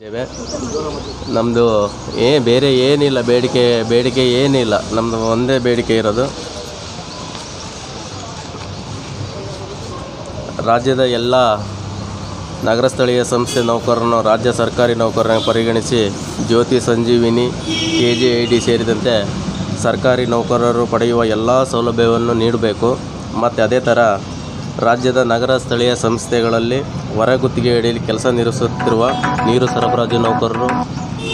ಇದ್ದೇವೆ ನಮ್ಮದು ಏ, ಬೇರೆ ಏನಿಲ್ಲ, ಬೇಡಿಕೆ ಬೇಡಿಕೆ ಏನಿಲ್ಲ. ನಮ್ಮದು ಒಂದೇ ಬೇಡಿಕೆ ಇರೋದು. ರಾಜ್ಯದ ಎಲ್ಲ ನಗರ ಸ್ಥಳೀಯ ಸಂಸ್ಥೆ ನೌಕರರನ್ನು ರಾಜ್ಯ ಸರ್ಕಾರಿ ನೌಕರರನ್ನು ಪರಿಗಣಿಸಿ Jyoti Sanjeevini K G I D ಸೇರಿದಂತೆ ಸರ್ಕಾರಿ ನೌಕರರು ಪಡೆಯುವ ಎಲ್ಲ ಸೌಲಭ್ಯವನ್ನು ನೀಡಬೇಕು. ಮತ್ತು ಅದೇ ಥರ ರಾಜ್ಯದ ನಗರ ಸ್ಥಳೀಯ ಸಂಸ್ಥೆಗಳಲ್ಲಿ ಹೊರಗುತ್ತಿಗೆ ಅಡಿಯಲ್ಲಿ ಕೆಲಸ ನಿರ್ವಹಿಸುತ್ತಿರುವ ನೀರು ಸರಬರಾಜು ನೌಕರರು,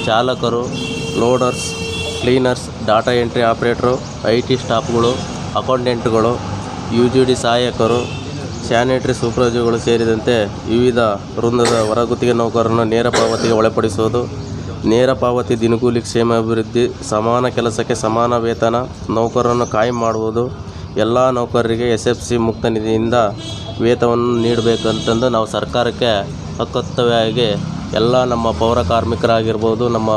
ಚಾಲಕರು, loaders, cleaners, data entry operator I T ಸ್ಟಾಫ್ಗಳು, ಅಕೌಂಟೆಂಟ್ಗಳು ಯು ಜಿ ಡಿ ಸಹಾಯಕರು, ಸ್ಯಾನಿಟರಿ ಸೂಪರ್ವೈಸರ್ಗಳು ಸೇರಿದಂತೆ ವಿವಿಧ ವೃಂದದ ಹೊರಗುತ್ತಿಗೆ ನೌಕರರನ್ನು ನೇರ ಪಾವತಿಗೆ ಒಳಪಡಿಸುವುದು, ನೇರ ಪಾವತಿ ದಿನಗೂಲಿ ಕ್ಷೇಮಾಭಿವೃದ್ಧಿ, ಸಮಾನ ಕೆಲಸಕ್ಕೆ ಸಮಾನ ವೇತನ, ನೌಕರರನ್ನು ಕಾಯಂ ಮಾಡುವುದು ಎಲ್ಲ ನೌಕರರಿಗೆ ಎಸ್ ಎಫ್ ಸಿ ಮುಕ್ತ ನಿಧಿಯಿಂದ ವೇತನವನ್ನು ನೀಡಬೇಕಂತಂದು ನಾವು ಸರ್ಕಾರಕ್ಕೆ ಹಕ್ಕುತ್ತವಾಗಿ ಎಲ್ಲ ನಮ್ಮ ಪೌರ ಕಾರ್ಮಿಕರಾಗಿರ್ಬೋದು, ನಮ್ಮ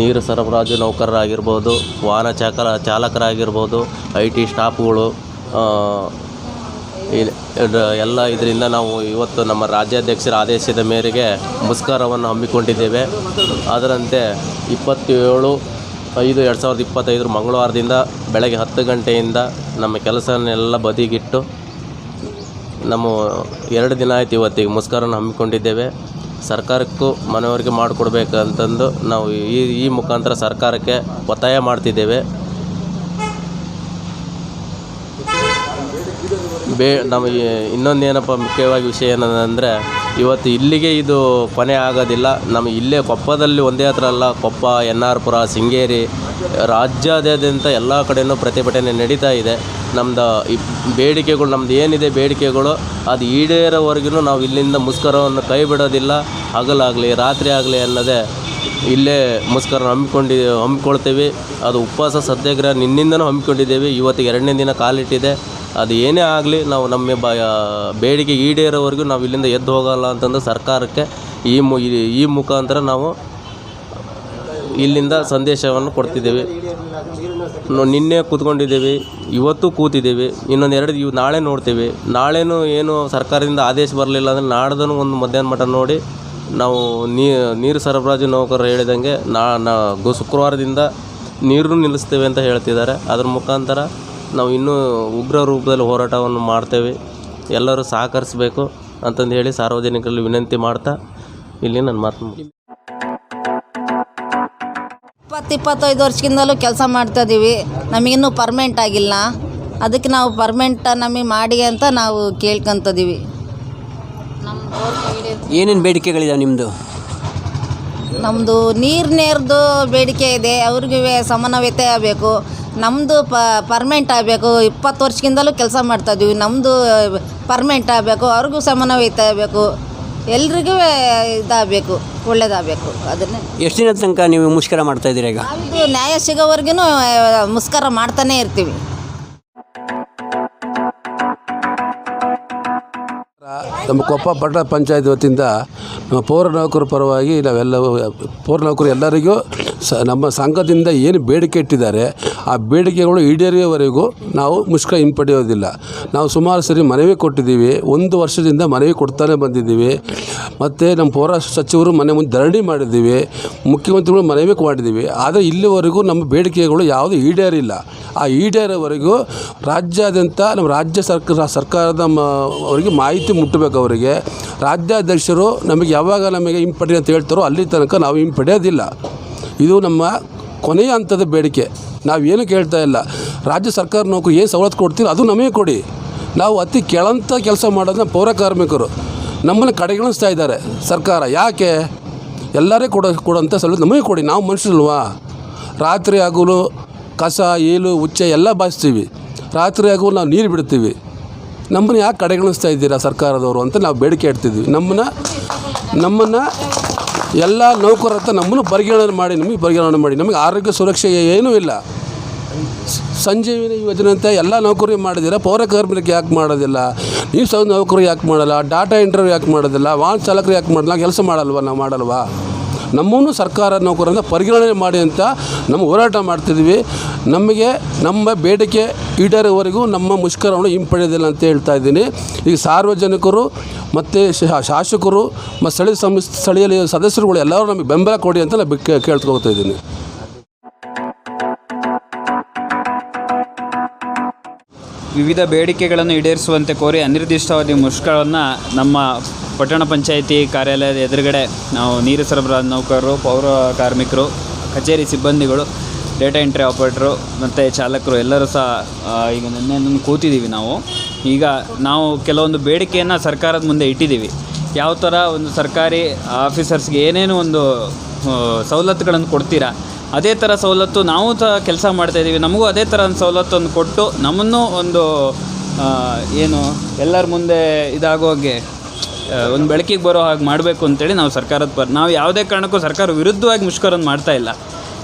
ನೀರು ಸರಬರಾಜು ನೌಕರರಾಗಿರ್ಬೋದು, ವಾಹನ ಚಾಕ ಚಾಲಕರಾಗಿರ್ಬೋದು, ಐ ಟಿ ಸ್ಟಾಫ್ಗಳು ಎಲ್ಲ ಇದರಿಂದ ನಾವು ಇವತ್ತು ನಮ್ಮ ರಾಜ್ಯಾಧ್ಯಕ್ಷರ ಆದೇಶದ ಮೇರೆಗೆ ಮುಸ್ಕಾರವನ್ನು ಹಮ್ಮಿಕೊಂಡಿದ್ದೇವೆ. ಅದರಂತೆ ಇಪ್ಪತ್ತೇಳು ಐದು ಎರಡು ಸಾವಿರದ ಇಪ್ಪತ್ತೈದರ ಮಂಗಳವಾರದಿಂದ ಬೆಳಗ್ಗೆ ಹತ್ತು ಗಂಟೆಯಿಂದ ನಮ್ಮ ಕೆಲಸವನ್ನೆಲ್ಲ ಬದಿಗಿಟ್ಟು ನಮ್ಮ ಎರಡು ದಿನ ಆಯ್ತು ಇವತ್ತಿಗೆ ಮುಸ್ಕರನ್ನು ಹಮ್ಮಿಕೊಂಡಿದ್ದೇವೆ. ಸರ್ಕಾರಕ್ಕೂ ಮನವರಿಕೆ ಮಾಡಿಕೊಡ್ಬೇಕಂತಂದು ನಾವು ಈ ಈ ಮುಖಾಂತರ ಸರ್ಕಾರಕ್ಕೆ ಒತ್ತಾಯ ಮಾಡ್ತಿದ್ದೇವೆ. ಬೇ ನಮಗೆ ಇನ್ನೊಂದು ಏನಪ್ಪ ಮುಖ್ಯವಾಗಿ ವಿಷಯ ಏನಂದರೆ ಇವತ್ತು ಇಲ್ಲಿಗೆ ಇದು ಕೊನೆ ಆಗೋದಿಲ್ಲ. ನಮಗೆ ಇಲ್ಲೇ ಕೊಪ್ಪದಲ್ಲಿ ಒಂದೇ ಹತ್ರ ಅಲ್ಲ, ಕೊಪ್ಪ ಎನ್ ಆರ್ ಪುರ ಶೃಂಗೇರಿ, ರಾಜ್ಯಾದ್ಯಂತ ಎಲ್ಲ ಕಡೆಯೂ ಪ್ರತಿಭಟನೆ ನಡೀತಾ ಇದೆ. ನಮ್ಮದು ಬೇಡಿಕೆಗಳು, ನಮ್ದು ಏನಿದೆ ಬೇಡಿಕೆಗಳು, ಅದು ಈಡೇರೋವರೆಗೂ ನಾವು ಇಲ್ಲಿಂದ ಮುಸ್ಕರವನ್ನು ಕೈ ಬಿಡೋದಿಲ್ಲ. ಹಗಲಾಗಲಿ, ರಾತ್ರಿ ಆಗಲಿ ಅನ್ನೋದೇ ಇಲ್ಲೇ ಮುಸ್ಕರ ಹಮ್ಮಿಕೊಂಡು, ಹಮ್ಮಿಕೊಳ್ತೇವೆ. ಅದು ಉಪವಾಸ ಸತ್ಯಾಗ್ರಹ ನಿನ್ನಿಂದನೂ ಹಮ್ಮಿಕೊಂಡಿದ್ದೇವೆ. ಇವತ್ತಿಗೆ ಎರಡನೇ ದಿನ ಕಾಲಿಟ್ಟಿದೆ. ಅದು ಏನೇ ಆಗಲಿ ನಾವು ನಮ್ಮ ಬ ಬೇಡಿಕೆ ಈಡೇರೋವರೆಗೂ ನಾವು ಇಲ್ಲಿಂದ ಎದ್ದು ಹೋಗಲ್ಲ ಅಂತಂದು ಸರ್ಕಾರಕ್ಕೆ ಈ ಮು, ಈ- ಮುಖಾಂತರ ನಾವು ಇಲ್ಲಿಂದ ಸಂದೇಶವನ್ನು ಕೊಡ್ತಿದ್ದೇವೆ. ನಿನ್ನೆ ಕೂತ್ಕೊಂಡಿದ್ದೀವಿ, ಇವತ್ತು ಕೂತಿದ್ದೀವಿ, ಇನ್ನೊಂದು ಎರಡು ಇವು ನಾಳೆ ನೋಡ್ತೀವಿ. ನಾಳೆನೂ ಏನು ಸರ್ಕಾರದಿಂದ ಆದೇಶ ಬರಲಿಲ್ಲ ಅಂದರೆ ನಾಡ್ದೂ ಒಂದು ಮಧ್ಯಾಹ್ನ ಮಟ್ಟ ನೋಡಿ ನಾವು ನೀರು ಸರಬರಾಜು ನೌಕರರು ಹೇಳಿದಂಗೆ ನಾ ನಾ ಶುಕ್ರವಾರದಿಂದ ನೀರು ನಿಲ್ಲಿಸ್ತೇವೆ ಅಂತ ಹೇಳ್ತಿದ್ದಾರೆ. ಅದ್ರ ಮುಖಾಂತರ ನಾವು ಇನ್ನೂ ಉಗ್ರ ರೂಪದಲ್ಲಿ ಹೋರಾಟವನ್ನು ಮಾಡ್ತೇವೆ. ಎಲ್ಲರೂ ಸಹಕರಿಸಬೇಕು ಅಂತಂದು ಹೇಳಿ ಸಾರ್ವಜನಿಕರಲ್ಲಿ ವಿನಂತಿ ಮಾಡ್ತಾ ಇಲ್ಲಿ ನನ್ನ ಮಾತು ಇಪ್ಪತ್ತು ಇಪ್ಪತ್ತೈದು ವರ್ಷದಿಂದಲೂ ಕೆಲಸ ಮಾಡ್ತಾ ಇದ್ದೀವಿ ನಮಗಿನ್ನೂ ಪರ್ಮೆಂಟ್ ಆಗಿಲ್ಲ. ಅದಕ್ಕೆ ನಾವು ಪರ್ಮೆಂಟ್ ನಮಗೆ ಮಾಡಿ ಅಂತ ನಾವು ಕೇಳ್ಕೊತಿದ್ದೀವಿ ಏನೇನು ಬೇಡಿಕೆಗಳಿದಾವೆ ನಿಮ್ಮದು ನಮ್ಮದು ನೀರು ನೇರ್ದು ಬೇಡಿಕೆ ಇದೆ ಅವ್ರಿಗೂ ಸಮನ್ವಯತೆ ಆಗಬೇಕು. ನಮ್ಮದು ಪ ಪರ್ಮೆಂಟ್ ಆಗಬೇಕು. ಇಪ್ಪತ್ತು ವರ್ಷಕ್ಕಿಂತಲೂ ಕೆಲಸ ಮಾಡ್ತಾಯಿದ್ದೀವಿ ನಮ್ಮದು ಪರ್ಮೆಂಟ್ ಆಗಬೇಕು. ಅವ್ರಿಗೂ ಸಮನ್ವಯತೆ ಆಗಬೇಕು. ಎಲ್ರಿಗೂ ಇದಾಗಬೇಕು. ಒಳ್ಳೇದಾಗಬೇಕು. ಅದನ್ನೇ. ಎಷ್ಟು ದಿನದ ತನಕ ನೀವು ಮುಷ್ಕರ ಮಾಡ್ತಾ ಇದ್ದೀರಾ ಈಗ? ನ್ಯಾಯ ಸಿಗೋವರೆಗೂ ಮುಷ್ಕರ ಮಾಡ್ತಾನೇ ಇರ್ತೀವಿ. ನಮ್ಮ ಕೊಪ್ಪ ಪಟ್ಟಣ ಪಂಚಾಯತ್ ವತಿಯಿಂದ ನಮ್ಮ ಪೌರ ನೌಕರ ಪರವಾಗಿ ನಾವೆಲ್ಲವೂ, ಪೌರ ನೌಕರು ಎಲ್ಲರಿಗೂ ಸ, ನಮ್ಮ ಸಂಘದಿಂದ ಏನು ಬೇಡಿಕೆ ಇಟ್ಟಿದ್ದಾರೆ, ಆ ಬೇಡಿಕೆಗಳು ಈಡೇರಿಯವರೆಗೂ ನಾವು ಮುಷ್ಕರ ಹಿಂಪಡೆಯೋದಿಲ್ಲ. ನಾವು ಸುಮಾರು ಸರಿ ಮನವಿ ಕೊಟ್ಟಿದ್ದೀವಿ, ಒಂದು ವರ್ಷದಿಂದ ಮನವಿ ಕೊಡ್ತಾನೆ ಬಂದಿದ್ದೀವಿ. ಮತ್ತು ನಮ್ಮ ಪೌರ ಸಚಿವರು ಮನೆ ಮುಂದೆ ಧರಣಿ ಮಾಡಿದ್ದೀವಿ, ಮುಖ್ಯಮಂತ್ರಿಗಳು ಮನವಿ ಮಾಡಿದ್ದೀವಿ. ಆದರೆ ಇಲ್ಲಿವರೆಗೂ ನಮ್ಮ ಬೇಡಿಕೆಗಳು ಯಾವುದು ಈಡೇರಿಲ್ಲ. ಆ ಈಡೇರೋವರೆಗೂ ರಾಜ್ಯಾದ್ಯಂತ ನಮ್ಮ ರಾಜ್ಯ ಸರ್ಕಾರ, ಸರ್ಕಾರದ ಮ, ಅವರಿಗೆ ಮಾಹಿತಿ ಮುಟ್ಟಬೇಕು ಅವರಿಗೆ. ರಾಜ್ಯಾಧ್ಯಕ್ಷರು ನಮಗೆ ಯಾವಾಗ ನಮಗೆ ಹಿಂಪಡಿ ಅಂತ ಹೇಳ್ತಾರೋ ಅಲ್ಲಿ ತನಕ ನಾವು ಹಿಂಪಡೆಯೋದಿಲ್ಲ. ಇದು ನಮ್ಮ ಕೊನೆಯ ಹಂತದ ಬೇಡಿಕೆ. ನಾವೇನು ಕೇಳ್ತಾ ಇಲ್ಲ. ರಾಜ್ಯ ಸರ್ಕಾರ ನೌಕರಿ ಏನು ಸವಲತ್ತು ಕೊಡ್ತೀರೋ ಅದು ನಮಗೆ ಕೊಡಿ. ನಾವು ಅತಿ ಕೆಳಂತ ಕೆಲಸ ಮಾಡೋದನ್ನ ಪೌರ ಕಾರ್ಮಿಕರು. ನಮ್ಮನ್ನು ಕಡೆಗಣಿಸ್ತಾ ಇದ್ದಾರೆ ಸರ್ಕಾರ. ಯಾಕೆ? ಎಲ್ಲರೇ ಕೊಡೋ ಕೊಡೋಂಥ ಸವಲತ್ತು ನಮಗೆ ಕೊಡಿ. ನಾವು ಮನುಷ್ಯರಲ್ವಾ? ರಾತ್ರಿ ಆಗಲು ಕಸ, ಏಲು, ಉಚ್ಚೆ ಎಲ್ಲ ಬಾಯಿಸ್ತೀವಿ. ರಾತ್ರಿ ನಾವು ನೀರು ಬಿಡ್ತೀವಿ. ನಮ್ಮನ್ನು ಯಾಕೆ ಕಡೆಗಣಿಸ್ತಾ ಇದ್ದೀರಾ ಸರ್ಕಾರದವರು ಅಂತ ನಾವು ಬೇಡಿಕೆ ಇಡ್ತಿದ್ವಿ. ನಮ್ಮನ್ನು ನಮ್ಮನ್ನು ಎಲ್ಲ ನೌಕರ ಹತ್ರ ನಮ್ಮನ್ನು ಪರಿಗಣನೆ ಮಾಡಿ, ನಮಗೆ ಪರಿಗಣನೆ ಮಾಡಿ. ನಮಗೆ ಆರೋಗ್ಯ ಸುರಕ್ಷೆ ಏನೂ ಇಲ್ಲ. ಸಂಜೀವಿನಿ ಯೋಜನೆ ಅಂತ ಎಲ್ಲ ನೌಕರಿ ಮಾಡಿದ್ದೀರಾ? ಪೌರ ಕಾರ್ಮಿಕರಿಗೆ ಯಾಕೆ ಮಾಡೋದಿಲ್ಲ? ನೀವು ಸಹ ನೌಕರಿ ಯಾಕೆ ಮಾಡಲ್ಲ? ಡಾಟಾ ಇಂಟರ್ವ್ಯೂ ಯಾಕೆ ಮಾಡೋದಿಲ್ಲ? ವಾಹನ ಚಾಲಕರು ಯಾಕೆ ಮಾಡಲ್ಲ? ಕೆಲಸ ಮಾಡಲ್ವಾ? ನಾವು ಮಾಡಲ್ವಾ? ನಮ್ಮನ್ನು ಸರ್ಕಾರ ನೌಕರರಿಂದ ಪರಿಗಣನೆ ಮಾಡಿ ಅಂತ ನಮ್ಮ ಹೋರಾಟ ಮಾಡ್ತಿದ್ವಿ. ನಮಗೆ ನಮ್ಮ ಬೇಡಿಕೆ ಈಡೇರೋವರೆಗೂ ನಮ್ಮ ಮುಷ್ಕರವನ್ನು ಹಿಂಪಡೆಯೋದಿಲ್ಲ ಅಂತ ಹೇಳ್ತಾ ಇದ್ದೀನಿ. ಈಗ ಸಾರ್ವಜನಿಕರು ಮತ್ತು ಶಾಸಕರು ಮತ್ತು ಸ್ಥಳೀಯ ಸಂ ಸ್ಥಳೀಯ ಸದಸ್ಯರುಗಳು ಎಲ್ಲರೂ ನಮಗೆ ಬೆಂಬಲ ಕೊಡಿ ಅಂತ ನಾನು ಕೇಳ್ಕೊಳ್ತಾ ಇದ್ದೀನಿ. ವಿವಿಧ ಬೇಡಿಕೆಗಳನ್ನು ಈಡೇರಿಸುವಂತೆ ಕೋರಿ ಅನಿರ್ದಿಷ್ಟಾವಧಿ ಮುಷ್ಕರವನ್ನು ನಮ್ಮ ಪಟ್ಟಣ ಪಂಚಾಯಿತಿ ಕಾರ್ಯಾಲಯದ ಎದುರುಗಡೆ ನಾವು ನೀರು ಸರಬರಾಜು ನೌಕರರು, ಪೌರ ಕಾರ್ಮಿಕರು, ಕಚೇರಿ ಸಿಬ್ಬಂದಿಗಳು ಡೇಟಾ ಎಂಟ್ರಿ ಆಪರೇಟ್ರು ಮತ್ತು ಚಾಲಕರು ಎಲ್ಲರೂ ಸಹ ಈಗ ನಿನ್ನೆ ಕೂತಿದ್ದೀವಿ ನಾವು. ಈಗ ನಾವು ಕೆಲವೊಂದು ಬೇಡಿಕೆಯನ್ನು ಸರ್ಕಾರದ ಮುಂದೆ ಇಟ್ಟಿದ್ದೀವಿ. ಯಾವ ಥರ ಒಂದು ಸರ್ಕಾರಿ ಆಫೀಸರ್ಸ್ಗೆ ಏನೇನು ಒಂದು ಸವಲತ್ತುಗಳನ್ನು ಕೊಡ್ತೀರಾ? ಅದೇ ಥರ ಸವಲತ್ತು ನಾವು ಸಹ ಕೆಲಸ ಮಾಡ್ತಾಯಿದ್ದೀವಿ ನಮಗೂ ಅದೇ ಥರ ಒಂದು ಸವಲತ್ತನ್ನು ಕೊಟ್ಟು ನಮ್ಮನ್ನು ಒಂದು ಏನು, ಎಲ್ಲರ ಮುಂದೆ ಇದಾಗೋಗೆ ಒಂದು ಬೆಳಕಿಗೆ ಬರೋ ಹಾಗೆ ಮಾಡಬೇಕು ಅಂತೇಳಿ ನಾವು ಸರ್ಕಾರದ ಪರ ನಾವು ಯಾವುದೇ ಕಾರಣಕ್ಕೂ ಸರ್ಕಾರ ವಿರುದ್ಧವಾಗಿ ಮುಷ್ಕರವನ್ನು ಮಾಡ್ತಾ ಇಲ್ಲ.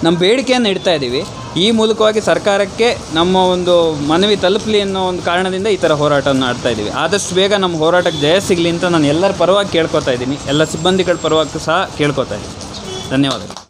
ನಮ್ಮ ಬೇಡಿಕೆಯನ್ನು ಇಡ್ತಾ ಇದ್ದೀವಿ ಈ ಮೂಲಕವಾಗಿ ಸರ್ಕಾರಕ್ಕೆ ನಮ್ಮ ಒಂದು ಮನವಿ ತಲುಪಲಿ ಅನ್ನೋ ಒಂದು ಕಾರಣದಿಂದ ಈ ಥರ ಹೋರಾಟವನ್ನು ಆಡ್ತಾ ಇದ್ದೀವಿ ಆದಷ್ಟು ಬೇಗ ನಮ್ಮ ಹೋರಾಟಕ್ಕೆ ಜಯ ಸಿಗಲಿ ಅಂತ ನಾನು ಎಲ್ಲರ ಪರವಾಗಿ ಕೇಳ್ಕೊತಾ ಇದ್ದೀನಿ ಎಲ್ಲ ಸಿಬ್ಬಂದಿಗಳ ಪರವಾಗಿ ಸಹ ಕೇಳ್ಕೊತಾ ಇದ್ದೀನಿ ಧನ್ಯವಾದಗಳು.